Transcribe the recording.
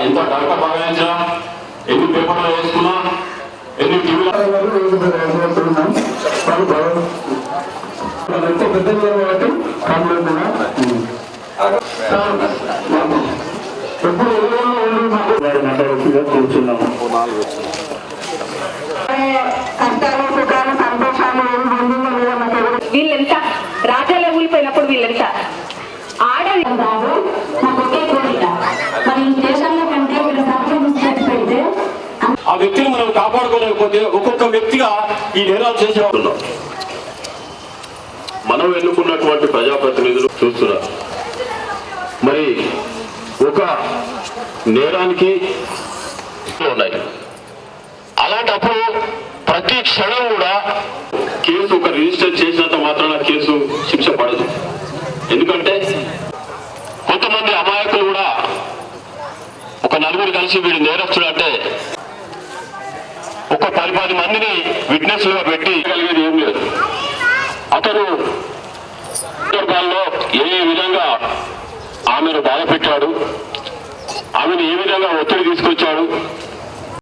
ఎంత డాక్టర్ భావించినా ఎన్ని పేపర్లు వేసుకున్నా? ఎన్ని టీవీలో కూర్చున్నాము. కష్టాలు సుఖాలు సంతోషాలు పొందిందో లేదో మాకు ఎవరు వీళ్ళెంత? రాజ్యాలే ఇచ్చేసి ఆ వ్యక్తిని మనం కాపాడుకోలేకపోతే ఒక్కొక్క వ్యక్తిగా ఈ నేరాలు చేసేవాళ్ళు మనం ఎన్నుకున్నటువంటి ప్రజాప్రతినిధులు చూస్తున్నారు. మరి ఒక నేరానికి ఉన్నాయి. అలాంటప్పుడు ప్రతి క్షణం కూడా కేసు ఒక రిజిస్టర్ చేసి కలిసి వీడు నేరస్తుడు అంటే ఒక పది పది మందిని విట్నెస్గా పెట్టి కలిగేది ఏం లేదు. అతను సందర్భాల్లో ఏ ఏ విధంగా ఆమెను బాధ పెట్టాడు ఆమెను ఏ విధంగా ఒత్తిడి తీసుకొచ్చాడు